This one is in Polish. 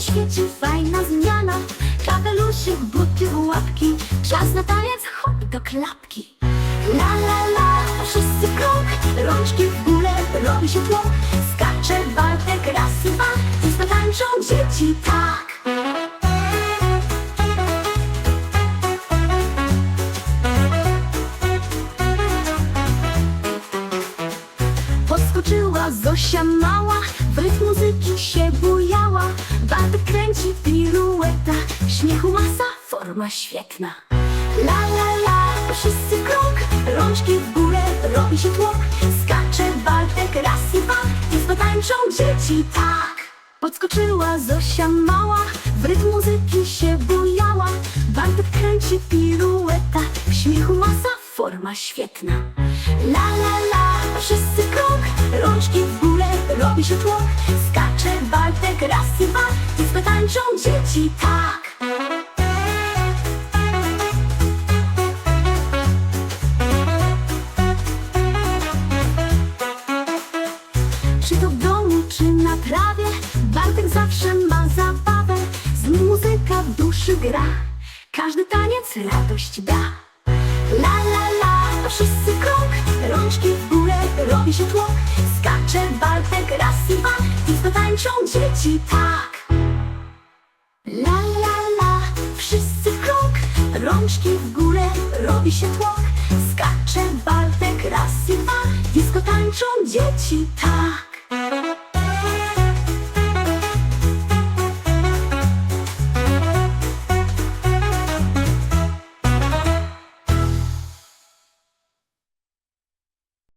świeci fajna zmiana. Kapeluszyk, buty, łapki Czas na taniec, hop do klapki. La la la, wszyscy krok Rączki w górę, robi się tło Skacze Bartek raz i dwa I zatańczą dzieci tak. Podskoczyła Zosia mała, w rytm muzyki się bujała. Bartek kręci pirueta, śmiechu masa, forma świetna. La la la, wszyscy krok, rączki w górę, robi się tłok. Skacze Bartek raz i dwa, i dzieci tak. Podskoczyła Zosia mała, w rytm muzyki się bujała. Bartek kręci pirueta, śmiechu masa, forma świetna. La la la, wszyscy krok, rączki w górę, robi się tłok. Skacze Bartek raz i dwa, dzieci tak. Czy to w domu, czy na trawie Bartek zawsze ma zabawę. Z muzyka w duszy gra. Każdy taniec radość da. La la la, wszyscy krok. Rączki w górę, robi się tłok. Skacze Bartek raz i dwa. I tańczą dzieci tak Rączki w górę, robi się tłok. Skacze Bartek raz i dwa. Disco tańczą dzieci tak